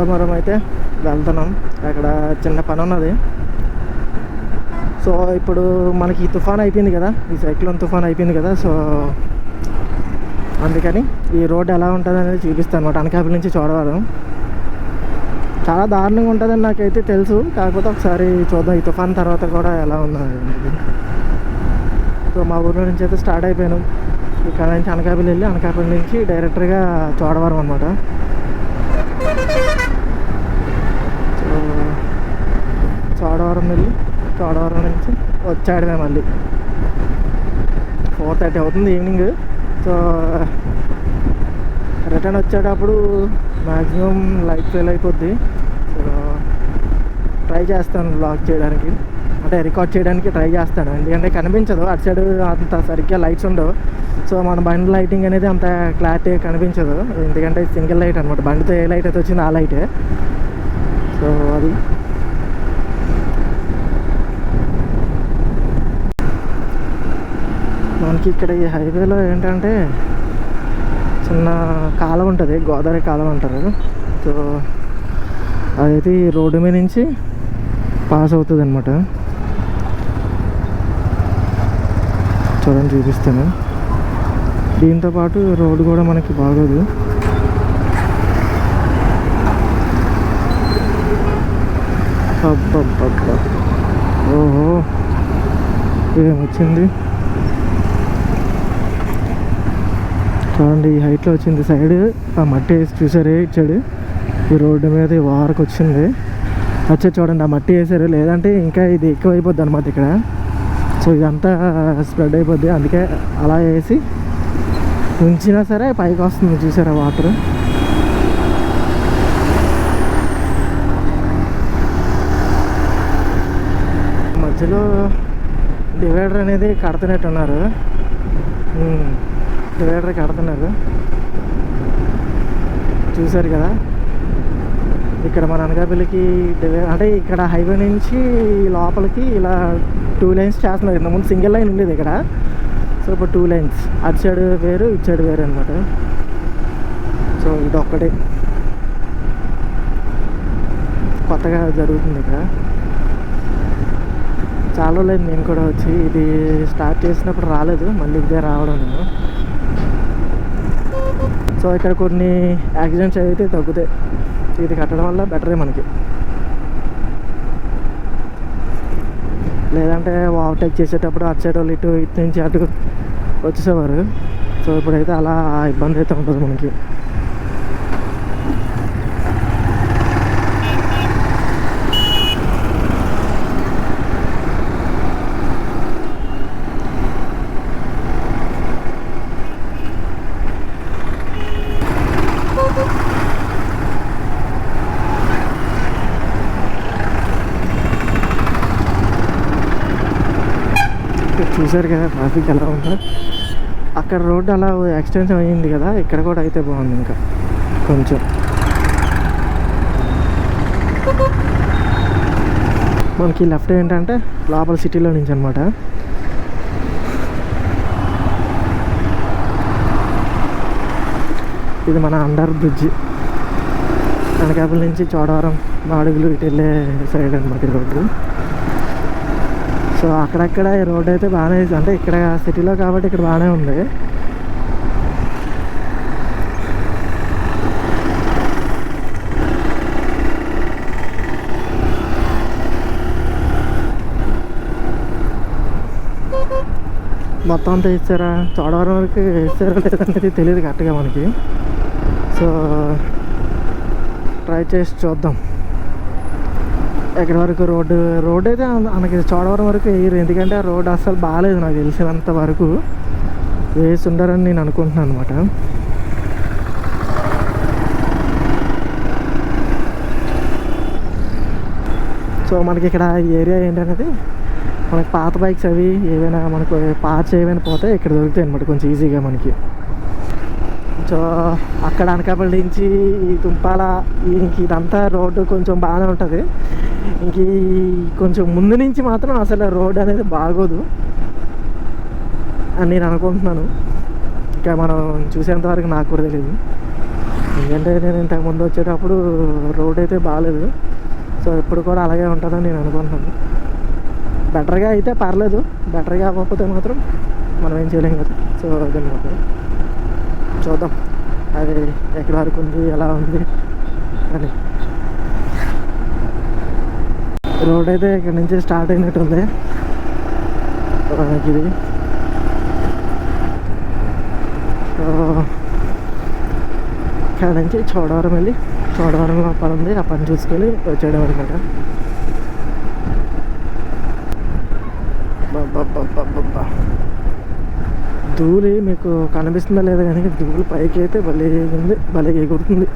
ఆడమరం అయితే వెళ్తున్నాం. అక్కడ చిన్న పని ఉన్నది సో ఇప్పుడు మనకి ఈ తుఫాన్ అయిపోయింది కదా. ఈ సైక్లోన్ తుఫాన్ అయిపోయింది కదా. సో అందుకని ఈ రోడ్ ఎలా ఉంటుంది అనేది చూపిస్తాను అనమాట అనకాపల్లి నుంచి చోడవరం. చాలా దారుణంగా ఉంటుందని నాకైతే తెలుసు. కాకపోతే ఒకసారి చూద్దాం ఈ తుఫాన్ తర్వాత కూడా ఎలా ఉన్నది సో మా ఊర్లో నుంచి అయితే స్టార్ట్ అయిపోయాను. ఇక్కడ నుంచి అనకాపల్లి వెళ్ళి అనకాపల్లి నుంచి డైరెక్టర్గా చూడవరం అనమాట సో చోడవరం వెళ్ళి చోడవరం నుంచి వచ్చాడమే మళ్ళీ. ఫోర్ థర్టీ అవుతుంది ఈవినింగ్ సో రిటర్న్ వచ్చేటప్పుడు మ్యాక్సిమం లైట్ ఫెయిల్ అయిపోద్ది. సో ట్రై చేస్తాను బ్లాగ్ చేయడానికి. అంటే రికార్డ్ చేయడానికి ట్రై చేస్తాను. ఎందుకంటే కనిపించదు. అటు సైడ్ అంత సరిగ్గా లైట్స్ ఉండవు. సో మన బండి లైటింగ్ అనేది అంత క్లారిటీ కనిపించదు. ఎందుకంటే సింగిల్ లైట్ అనమాట బండితో ఏ లైట్ అయితే వచ్చిందో ఆ లైటే సో అది. మనకి ఇక్కడ ఈ హైవేలో ఏంటంటే చిన్న కాలం ఉంటుంది గోదావరి కాలం అంటారు. సో అదైతే ఈ రోడ్డు మీద నుంచి పాస్ అవుతుంది అనమాట చూడండి చూపిస్తాను. దీంతో పాటు రోడ్డు కూడా మనకి బాగోదు. అబ్బబ్బబ్బా ఓహో ఏమొచ్చింది చూడండి ఈ హైట్లో వచ్చింది సైడ్ ఆ మట్టి వేసి చూసారే ఇచ్చాడు. ఈ రోడ్డు మీద ఈ వారకు వచ్చింది. వచ్చే చూడండి ఆ మట్టి వేసారు. లేదంటే ఇంకా ఇది ఎక్కువ అయిపోద్ది అనమాట ఇక్కడ. సో ఇదంతా స్ప్రెడ్ అయిపోద్ది. అందుకే అలా వేసి ఉంచినా సరే పైకి వస్తుంది. చూసారా వాటర్ మధ్యలో డివైడర్ అనేది కడుతున్నట్టున్నారు. ఉమ్, డివైడర్ కడుతున్నారు. చూశారు కదా? ఇక్కడ మన అనకాపల్లికి అంటే ఇక్కడ హైవే నుంచి లోపలికి ఇలా టూ లైన్స్ చేస్తున్నారు. ఇంతకుముందు సింగిల్ లైన్ ఉండేది ఇక్కడ. సో ఇప్పుడు టూ లైన్స్ అటు సైడ్ వేరు ఇటు సైడ్ వేరు అనమాట సో ఇది ఒక్కటే కొత్తగా జరుగుతుంది ఇక్కడ. చాలా లేదు నేను కూడా వచ్చి. ఇది స్టార్ట్ చేసినప్పుడు రాలేదు. మళ్ళీ ఇదే రావడం నేను. సో ఇక్కడ కొన్ని యాక్సిడెంట్స్ అయితే తగ్గుతాయి. ఇది కట్టడం వల్ల బెటరే మనకి. లేదంటే ఓవర్టేక్ చేసేటప్పుడు అటు సైడ్ వాళ్ళు ఇటు ఇటు నుంచి అటు వచ్చేసేవారు. సో ఇప్పుడైతే అలా ఇబ్బంది అయితే ఉంటుంది మనకి ఇక్కడ చూసారు కదా ట్రాఫిక్ ఎలా ఉందో. అక్కడ రోడ్డు అలా ఎక్స్టెన్షన్ అయ్యింది కదా ఇక్కడ కూడా అయితే బాగుంది ఇంకా కొంచెం. మనకి లెఫ్ట్ ఏంటంటే లోపల సిటీలో నుంచి అనమాట ఇది మన అండర్ బ్రిడ్జ్ అనకాపల్లి నుంచి చోడవరం మాడుగులు ఇటు వెళ్ళే సైడ్ అనమాట ఈ రోడ్డు. సో అక్కడక్కడ ఈ రోడ్ అయితే బాగానే అంటే ఇక్కడ సిటీలో కాబట్టి ఇక్కడ బాగానే ఉంది. మొత్తం అంతా ఇచ్చారా? చోడవరం వరకు ఇచ్చారా లేదనేది తెలియదు కరెక్ట్గా మనకి. సో ట్రై చేసి చూద్దాం. ఎక్కడి వరకు రోడ్డు రోడ్ అయితే మనకి చోడవరం వరకు వేయరు. ఎందుకంటే ఆ రోడ్ అస్సలు బాగాలేదు నాకు తెలిసినంత వరకు. వేసి ఉండరని నేను అనుకుంటున్నాను అనమాట సో మనకి ఇక్కడ ఏరియా ఏంటనేది మనకి పాత బైక్స్ అవి ఏవైనా మనకు పార్ట్స్ ఏవైనా పోతే ఇక్కడ దొరుకుతాయి అనమాట కొంచెం ఈజీగా మనకి. సో అక్కడ అనకాపల్లి నుంచి ఈ తుంపాల ఇంక ఇదంతా రోడ్డు కొంచెం బాగానే ఉంటుంది. ఇంక కొంచెం ముందు నుంచి మాత్రం అసలు రోడ్ అనేది బాగోదు అని నేను అనుకుంటున్నాను. ఇంకా మనం చూసేంతవరకు నాకు కూడా తెలియదు ఎందుకంటే నేను ఇంతకు ముందు వచ్చేటప్పుడు రోడ్ అయితే బాగాలేదు. సో ఇప్పుడు కూడా అలాగే ఉంటుందని నేను అనుకుంటున్నాను. బెటర్గా అయితే పర్లేదు. బెటర్గా అవ్వకపోతే మాత్రం మనం ఏం చేయలేం కదా. సో అదనమాట చూద్దాం. అది ఎక్కడ వరకు ఉంది ఎలా ఉంది అని. రోడ్ అయితే ఇక్కడ నుంచి స్టార్ట్ అయినట్టు ఉంది మనకి ఇది. ఇక్కడ నుంచి చోడవరం వెళ్ళి చోడవరంలో పని ఉంది. ఆ పని చూసుకొని వచ్చేయడం అనమాట అబ్బబ్బబ్బబ్బబ్బా. ధూళి మీకు కనిపిస్తుందా లేదా కానీ ధూళి పైకి అయితే భలే ఉంది భలే ఎగురుతుంది.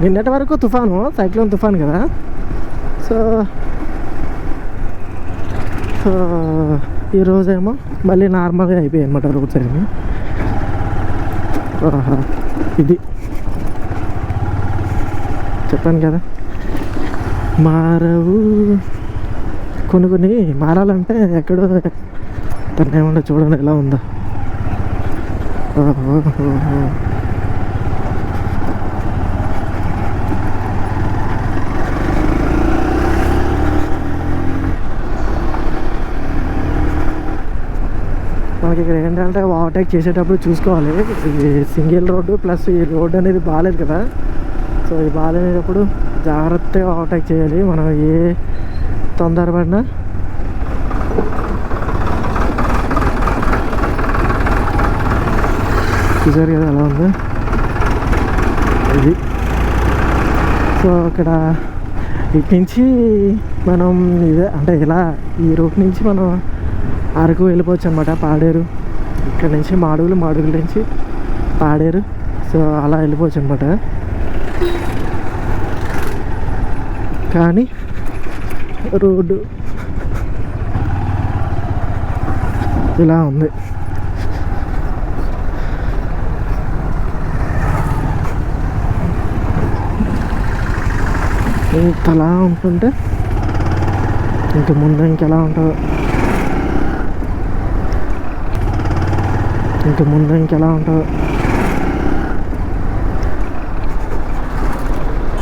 నిన్నటి వరకు తుఫాను సైక్లోన్ తుఫాన్ కదా. సో సో ఈరోజేమో మళ్ళీ నార్మల్గా అయిపోయాయి అనమాట రోడ్ సైడ్ ఇది. చెప్పాను కదా. మారవు. కొన్ని కొన్ని మారాలంటే ఎక్కడో తను ఏమన్నా చూడండి. ఎలా ఉందో మనకి ఇక్కడ ఏంటంటే ఓవర్టేక్ చేసేటప్పుడు చూసుకోవాలి. ఇది సింగిల్ రోడ్డు ప్లస్ ఈ రోడ్డు అనేది బాగాలేదు కదా. సో ఇది బాగాలేనప్పుడు జాగ్రత్తగా ఓవర్టేక్ చేయాలి. మనం ఏ తొందరపడినా చూసారు కదా ఎలా ఉందో. ఇది. సో అక్కడ ఇటు నుంచి మనం ఇదే అంటే ఇలా ఈ రూట్ నుంచి మనం అరకు వెళ్ళిపోవచ్చు అనమాట పాడేరు. ఇక్కడ నుంచి మాడుగులు మాడుగుల నుంచి పాడేరు. సో అలా వెళ్ళిపోవచ్చు అనమాట కానీ రోడ్డు ఇలా ఉంది. ఇంతలా ఉంటుంటే ఇంక ముందు ఇంకెలా ఉంటుందో. ఇంక ముందు ఇంకెలా ఉంటుందో.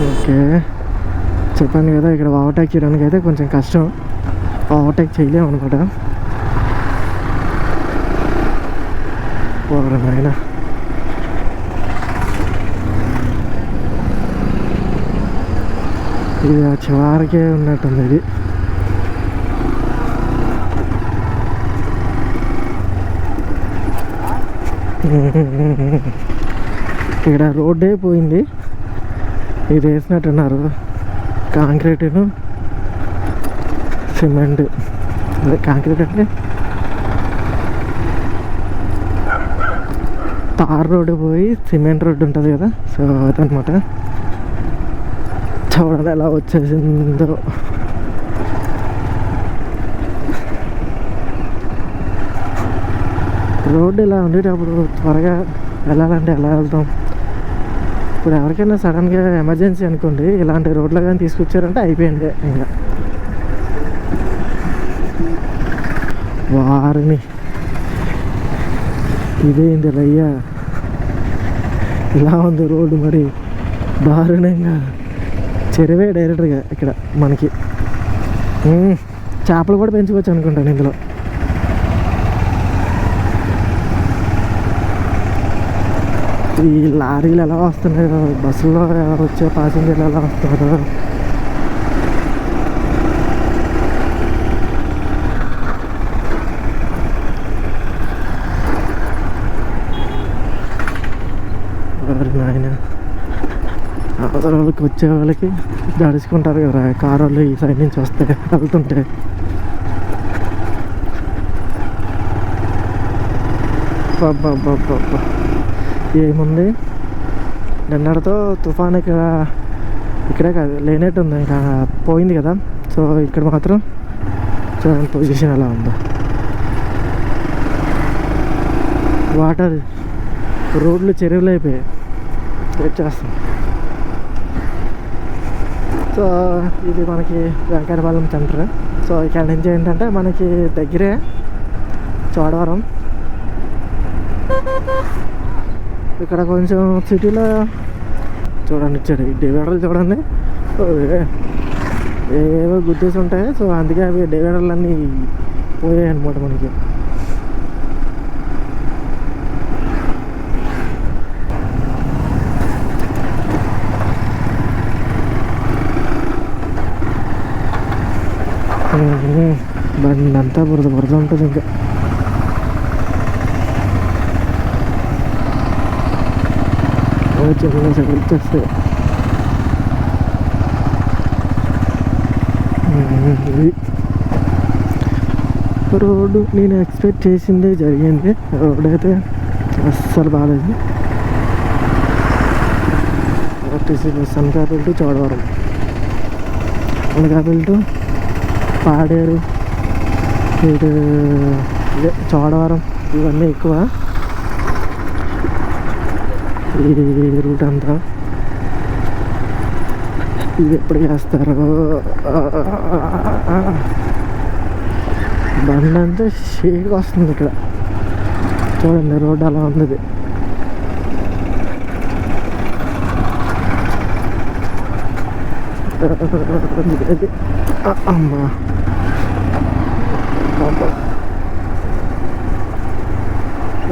ఓకే. చెప్పాను కదా ఇక్కడ ఓవర్టేక్ చేయడానికి అయితే కొంచెం కష్టం. ఓవర్టేక్ చేయలేము అనమాట ఓవర్ నాయనా ఇది ఆ చివరికే ఉన్నట్టుంది ఇది. ఇక్కడ రోడ్డే పోయింది. ఇది వేసినట్టున్నారు. కాంక్రీటును సిమెంట్. అదే కాంక్రీట్ అంటే? తార్ రోడ్డు పోయి సిమెంట్ రోడ్డు ఉంటుంది కదా సో అదనమాట. చూడాలి ఎలా వచ్చేసిందో. రోడ్డు ఇలా ఉండేటప్పుడు త్వరగా వెళ్ళాలంటే ఎలా వెళ్తాం? ఇప్పుడు ఎవరికైనా సడన్గా ఎమర్జెన్సీ అనుకోండి ఇలాంటి రోడ్లు కానీ తీసుకొచ్చారంటే అయిపోయింది ఇంకా. వారిని. ఇదేంటి రయ్యా ఇలా ఉంది రోడ్డు మరి దారుణంగా. చెరువే డైరెక్ట్గా ఇక్కడ మనకి. చేపలు కూడా పెంచుకోవచ్చు అనుకుంటాను ఇందులో. ఈ లారీలు ఎలా వస్తున్నాయో బస్సులో వచ్చే ప్యాసింజర్లు ఎలా వస్తున్నారో వారి నాయన అవతల వాళ్ళకి వచ్చే వాళ్ళకి దడుచుకుంటారు కదా కారు వాళ్ళు ఈ సైడ్ నుంచి వస్తే వెళ్తుంటే. ఏముంది? నిన్నటితో తుఫాన్ ఇక్కడ ఇక్కడే కాదు లేనట్టుంది ఇంకా పోయింది కదా. సో ఇక్కడ మాత్రం చూడండి పొజిషన్ ఎలా ఉందో. వాటర్ రోడ్లు చెరువులు అయిపోయాయి వెయిట్ చేస్తాం సో ఇది మనకి వెంకటపాలెం సెంటర్ సో ఇక్కడ నుంచి ఏంటంటే మనకి దగ్గరే చోడవరం. ఇక్కడ కొంచెం సిటీలో చూడండి ఇచ్చాడు డివైడర్లు చూడండి. ఏవో గుర్తేసి ఉంటాయి. సో అందుకే అవి డివైడర్లు అన్నీ పోయాయి అనమాట మనకి. బండి అంతా బురద బురద ఉంటుంది ఇంకా. చిన్న సైకిల్ రోడ్డు నేను ఎక్స్పెక్ట్ చేసిందే జరిగింది. రోడ్ అయితే అస్సలు బాగాలేదు RTC bus Anakapalli to Chodavaram. Anakapalli to Paderu. ఇటు ఇదే చోడవరం. ఇవన్నీ ఎక్కువ. ఈ రూట్ అంతా. ఇది ఎప్పుడు చేస్తారు? బండి అంతా షేక్ వస్తుంది ఇక్కడ. చూడండి రోడ్ అలా ఉంది అది అమ్మా. అబ్బా.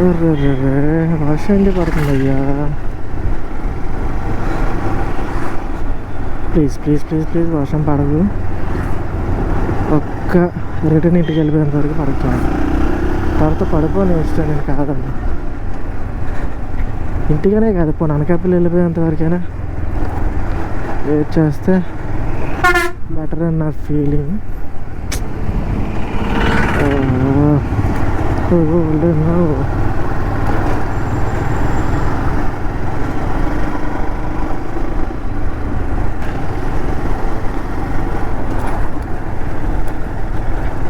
అర్రర్రర్రే, వర్షం ఏంటి పడుతుంది అయ్యా ప్లీజ్ ప్లీజ్ ప్లీజ్ ప్లీజ్ వర్షం పడదు. ఒక్క రిటర్న్ ఇంటికి వెళ్ళిపోయేంత వరకు పడుతుంది తర్వాత పడిపోని ఇష్టం నేను కాదండి ఇంటికనే కాదు పోనీ అనకాపల్లి వెళ్ళిపోయేంత వరకైనా. వెయిట్ చేస్తే బెటర్ అన్న నా ఫీలింగ్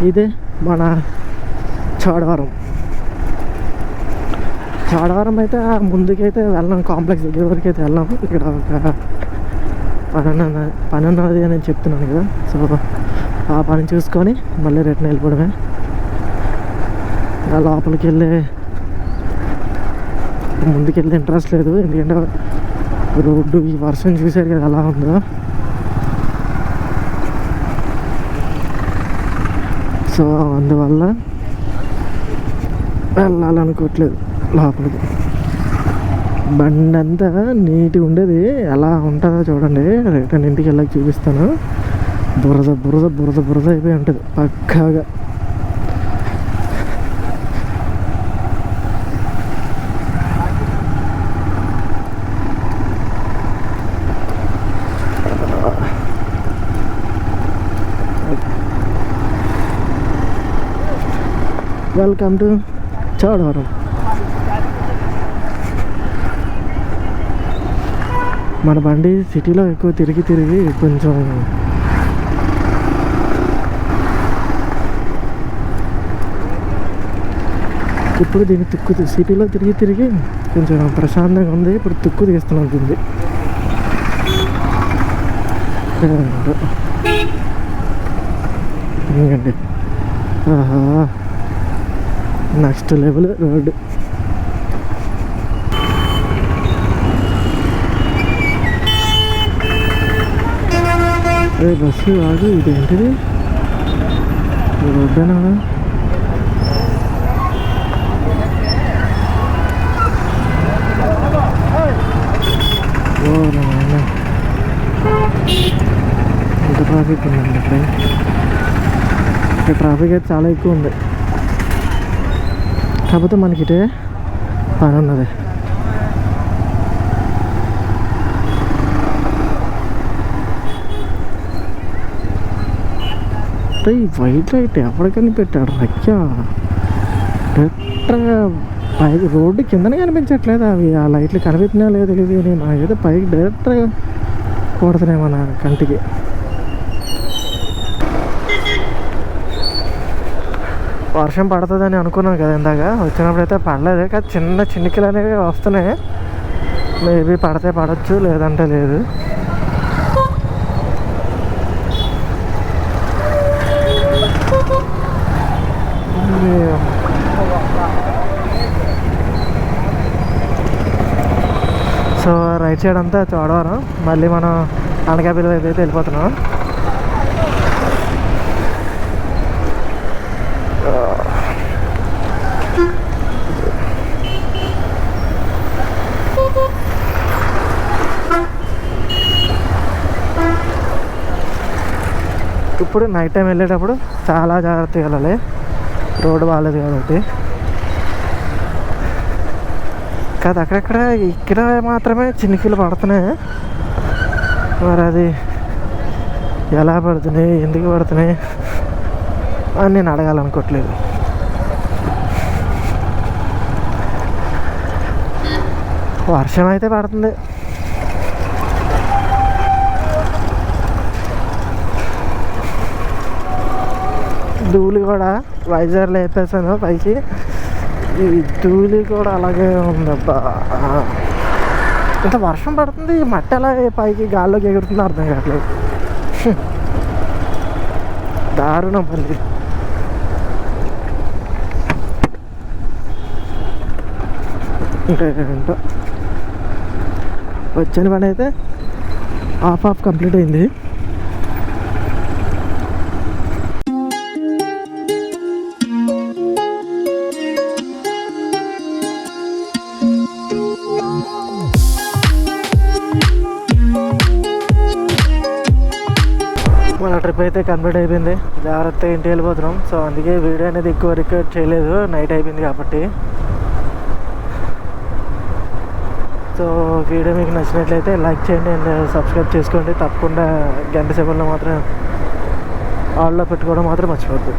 ఇదే మన చోడవరం. చోడవరం అయితే ముందుకైతే వెళ్ళాం కాంప్లెక్స్ దగ్గర వరకు అయితే వెళ్ళాము ఇక్కడ ఒక పని పని ఉన్నది అని చెప్తున్నాను కదా. సో ఆ పని చూసుకొని మళ్ళీ రిటర్న్ వెళ్ళిపోవడమే. ఆ లోపలికి వెళ్ళే ముందుకెళ్ళి ఇంట్రెస్ట్ లేదు. ఎందుకంటే రోడ్డు ఈ వర్షం చూసారు కదా ఎలా ఉందో? సో అందువల్ల వెళ్ళాలనుకోవట్లేదు లోపలికి. బండి అంతా నీట్గా ఉండేది. ఎలా ఉంటుందో చూడండి. రిటర్న్ ఇంటికి వెళ్ళాక చూపిస్తాను. బురద బురద బురద బురద అయిపోయి ఉంటుంది. పక్కాగా. వెల్కమ్ టు చౌడవరం మన బండి సిటీలో ఎక్కువ తిరిగి తిరిగి కొంచెం ఇప్పుడు దీన్ని తుక్కు సిటీలో తిరిగి తిరిగి కొంచెం ప్రశాంతంగా ఉంది. ఇప్పుడు తుక్కు తీస్తున్నాం దీన్ని. ఎందుకండి ఆహా. Next level road. అదే బస్సు కాదు ఇదేంటిది రోడ్డేనా ఓ ఇంత ట్రాఫిక్ ఉందండి ఇక్కడ ఇక్కడ ట్రాఫిక్ అయితే చాలా ఎక్కువ ఉంది కాకపోతే మనకి ఇటే పని ఉన్నది అంటే ఈ వైట్ లైట్ ఎవరికని పెట్టాడు రక్య డైరెక్ట్గా పైకి రోడ్డు కిందనే కనిపించట్లేదు అవి. ఆ లైట్లు కనిపెట్టినా లేదో తెలియదు నేను ఏదో పైకి డైరెక్ట్గా కొడుతున్నాయి మన కంటికి. వర్షం పడుతుందని అనుకున్నాను కదా ఇందాక. వచ్చినప్పుడు అయితే పడలేదు కానీ చిన్న చిన్నికలు అనేవి వస్తున్నాయి. మేబీ పడితే పడవచ్చు లేదంటే లేదు సో రైట్ సైడ్ అంతా చోడవరం. మళ్ళీ మనం అనకాపల్లి వైపు అయితే వెళ్ళిపోతున్నాం. ఇప్పుడు నైట్ టైం వెళ్ళేటప్పుడు చాలా జాగ్రత్తగా వెళ్ళాలి. రోడ్డు బాగాలేదు కాబట్టి. కాదు అక్కడక్కడ ఇక్కడ మాత్రమే చినికిలు పడుతున్నాయి. మరి అది ఎలా పడుతున్నాయి ఎందుకు పడుతున్నాయి అని నేను అడగాలనుకోవట్లేదు. వర్షం అయితే పడుతుంది. ధూళి కూడా వైజాగ్లో వేపేసాను పైకి. ఈ ధూళి కూడా అలాగే ఉందబ్బా. ఇంత వర్షం పడుతుంది ఈ మట్టి ఎలా పైకి గాల్లోకి ఎగురుతుందో అర్థం కావట్లేదు. దారుణం మళ్ళీ ఇంకా ఏంటో? వచ్చిన పని అయితే హాఫ్ హాఫ్ కంప్లీట్ అయింది. మన అయితే కంప్లీట్ అయిపోయింది. జాగ్రత్తగా ఇంటికి వెళ్ళిపోతున్నాం. సో అందుకే వీడియో అనేది ఎక్కువ రికార్డ్ చేయలేదు. నైట్ అయిపోయింది కాబట్టి. సో వీడియో మీకు నచ్చినట్లయితే లైక్ చేయండి అండ్ సబ్స్క్రైబ్ చేసుకోండి. తప్పకుండా గంట సేపల్లో మాత్రం ఆల్లో పెట్టుకోవడం మాత్రం మర్చిపోద్దు